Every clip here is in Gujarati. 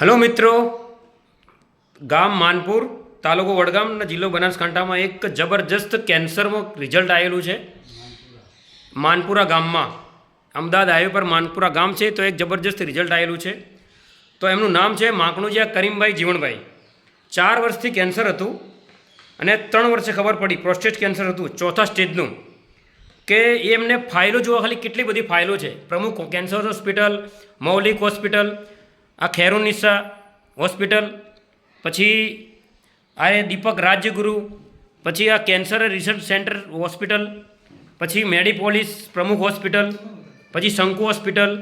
હેલો મિત્રો. ગામ માનપુર, તાલુકો વડગામના જિલ્લો બનાસકાંઠામાં એક જબરજસ્ત કેન્સરનું રિઝલ્ટ આવેલું છે. માનપુરા ગામમાં. અમદાવાદ હાઈવે પર માનપુરા ગામ છે, તો એક જબરજસ્ત રિઝલ્ટ આવેલું છે. તો એમનું નામ છે માકણુજીયા કરીમભાઈ જીવણભાઈ. ચાર વર્ષથી કેન્સર હતું અને ત્રણ વર્ષે ખબર પડી પ્રોસ્ટેટ કેન્સર હતું, ચોથા સ્ટેજનું કે એમને ફાઇલો જોવા ખાલી કેટલી બધી ફાઇલો છે. પ્રમુખ કેન્સર હોસ્પિટલ મૌલિક હોસ્પિટલ આ ખેરુનિસા હોસ્પિટલ, પછી આ એ દીપક રાજ્યગુરુ, પછી આ કેન્સર રિસર્ચ સેન્ટર હોસ્પિટલ, પછી મેડિપોલિસ પ્રમુખ હોસ્પિટલ, પછી શંકુ હોસ્પિટલ,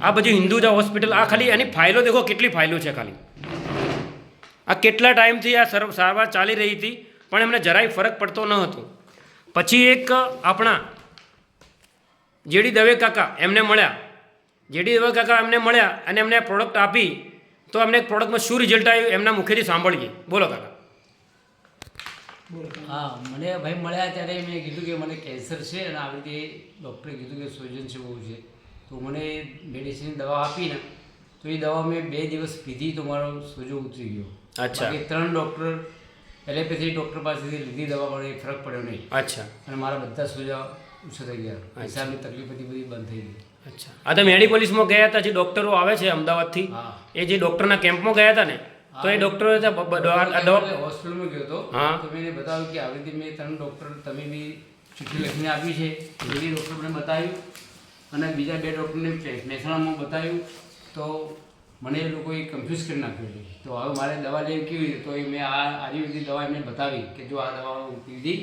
આ બધું હિન્દુજા હોસ્પિટલ, આ ખાલી એની ફાઇલો દેખો કેટલી ફાઇલો છે ખાલી. આ કેટલા ટાઈમથી આ સર સારવાર ચાલી રહી હતી, પણ એમને જરાય ફરક પડતો ન હતો. પછી એક આપણા જેડી દવે કાકા એમને મળ્યા. જેડી દવે કાકા એમને મળ્યા અને એમને પ્રોડક્ટ આપી તો અમને પ્રોડક્ટમાં શું રિઝલ્ટ આવ્યું એમના મુખેથી સાંભળીએ. બોલો કાકા. હા મને ભાઈ મળ્યા ત્યારે મેં કીધું કે મને કેન્સર છે અને આવી રીતે ડૉક્ટરે કીધું કે સોજન છે બહુ છે. તો મને મેડિસિન દવા આપીને તો એ દવા મેં બે દિવસ પીધી તો મારો સોજો ઉતરી ગયો. અચ્છા. એ ત્રણ ડૉક્ટર એલોપેથી ડૉક્ટર પાસેથી લીધી દવા પણ એ ફરક પડ્યો નહીં. અચ્છા. અને મારા બધા સોજા ઓછા થઈ ગયા હિસાબની તકલીફ હતી બધી બંધ થઈ ગઈ. અચ્છા. આ તો મેડિપોલિસમાં ગયા હતા જે ડૉક્ટરો આવે છે અમદાવાદથી. એ જે ડૉક્ટરના કેમ્પમાં ગયા હતા ને તો એ ડૉક્ટરો હોસ્પિટલમાં ગયો હતો. હા. તો મેં બતાવ્યું કે આવી રીતે મેં ત્રણ ડૉક્ટર તમે બી ચિઠ્ઠી લખીને આપી છે. એ ડૉક્ટર મને બતાવ્યું. અને બીજા બે ડૉક્ટરને મહેસાણામાં બતાવ્યું. તો મને એ લોકોએ કન્ફ્યુઝ કરી નાખ્યું છે. તો હવે મારે દવા લેવી કેવી રીતે? તો એ મેં આ આયુર્વેદિક દવા એમને બતાવી કે જો આ દવા હું પીધી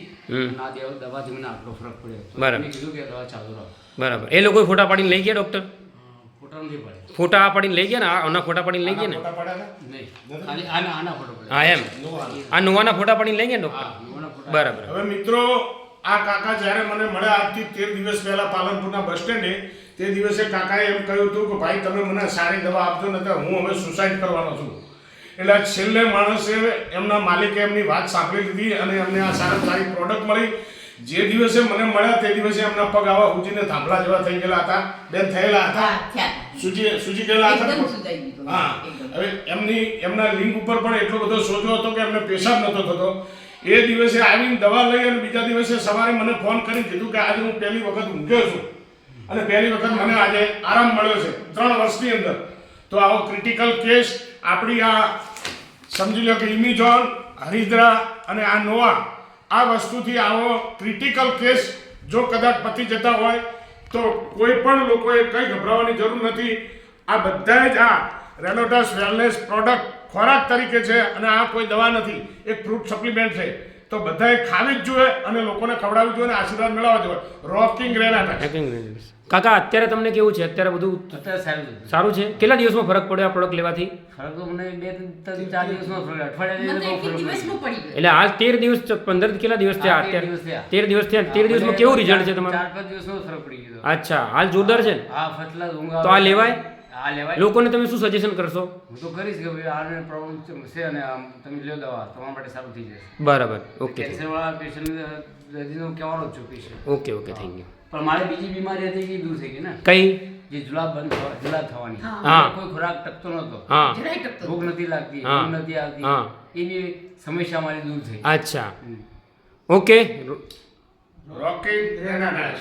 આ દવા દવાથી મને આટલો ફરક પડ્યો. બરાબર. મેં કીધું કે દવા ચાલુ રાખો. બરાબર. એ લોકો ફોટા પાડીને લઈ ગયા ડૉક્ટર ફોટા પાડીને લઈ ગયા ને? આના ફોટા પાડીને લઈ ગયા ને? નહીં. ખાલી આના આના ફોટો પડે હા એમ. આ નુવાના ફોટા પાડીને લઈ ગયા ડૉક્ટર બરાબર. હવે મિત્રો આ કાકા જ્યારે મને મળ્યા આજથી તેર દિવસ પહેલા પાલનપુરના બસ સ્ટેન્ડે તે દિવસે કાકાએ એમ કહ્યું હતું કે ભાઈ તમે મને સારી દવા આપજો ને હું હવે સુસાઇડ કરવાનો છું. એટલે છેલ્લે માણસે એમના માલિકે એમની વાત સાંભળી લીધી અને એમને આ સારા સારી પ્રોડક્ટ મળી. જે દિવસે મને મળ્યા તે દિવસે એમના પગ આવા હુજીને થાંભલા જેવા થઈ ગયેલા હતા. બેન થયેલા હતા. સુજી સુજી ગયેલા હતા. હા. હવે એમની એમના લિંક ઉપર પણ એટલો બધો સોજો હતો કે એમને પેશાબ નહોતો થતો. એ દિવસે આવીને દવા લઈ અને બીજા દિવસે સવારે મને ફોન કરી કીધું કે આજે હું પહેલી વખત ઊંઘ્યો છું. અને પહેલી વખત મને આજે આરામ મળ્યો છે ત્રણ વર્ષની અંદર. તો આવો ક્રિટિકલ કેસ આપણી આ સમજી લો કે ઇમિઝોન હરિદ્રા અને આ નોવા, આ વસ્તુથી આવો ક્રિટિકલ કેસ જો કદાચ પતી જતા હોય, તો કોઈ પણ લોકોએ કંઈ ગભરાવાની જરૂર નથી. આ બધા જ આ રેનોટાસ વેલનેસ પ્રોડક્ટ ખોરાક તરીકે છે અને આ કોઈ દવા નથી. એક ફ્રૂટ સપ્લિમેન્ટ છે. તો બધાએ ખાવી જ જોઈએ અને લોકોને ખવડાવવી જોઈએ અને આશીર્વાદ મેળવવા જોઈએ. રોકિંગ રેનાટા કાકા અત્યારે તમને કેવું છે? અત્યારે બધું અત્યારે સારું છે. સારું છે? કેટલા દિવસમાં ફરક પડ્યો આ પ્રોડક્ટ લેવાથી? ફરક તો મને બે ત્રણ ચાર દિવસમાં ફરક અઠવાડિયા. એટલે હાલ તેર દિવસ પંદર કેટલા દિવસ થયા તેર અત્યારે? તેર દિવસ થયા. તેર દિવસમાં કેવું રિઝલ્ટ છે તમારું? ચાર પાંચ દિવસમાં ફરક પડી ગયો. અચ્છા. હાલ જોરદાર છે ને? હા ફટલા ઊંઘ તો આ લેવાય? હા લેવાય લોકોને તમે શું સજેશન કરશો? હું તો કરીશ કે ભાઈ આને પ્રોબ્લેમ છે અને આમ તમે લ્યો દવા તમારા માટે સારું થઈ જશે. બરાબર ઓકે કેન્સર વાળા પેશન્ટ દર્દીનો કહેવાનો છું patient okay okay thank you પણ મારે બીજી બીમારી હતી કે દૂર થઈ ગઈ ને? કઈ? જે જુલાબ બંધ થવા જુલાબ થવાની. હા. કોઈ ખોરાક ટકતો નહોતો. હા. જરાય ટકતો ભૂખ નથી લાગતી ભૂખ નથી આવતી. હા. એ સમસ્યા મારી દૂર થઈ અચ્છા. Okay rocking રેનાટા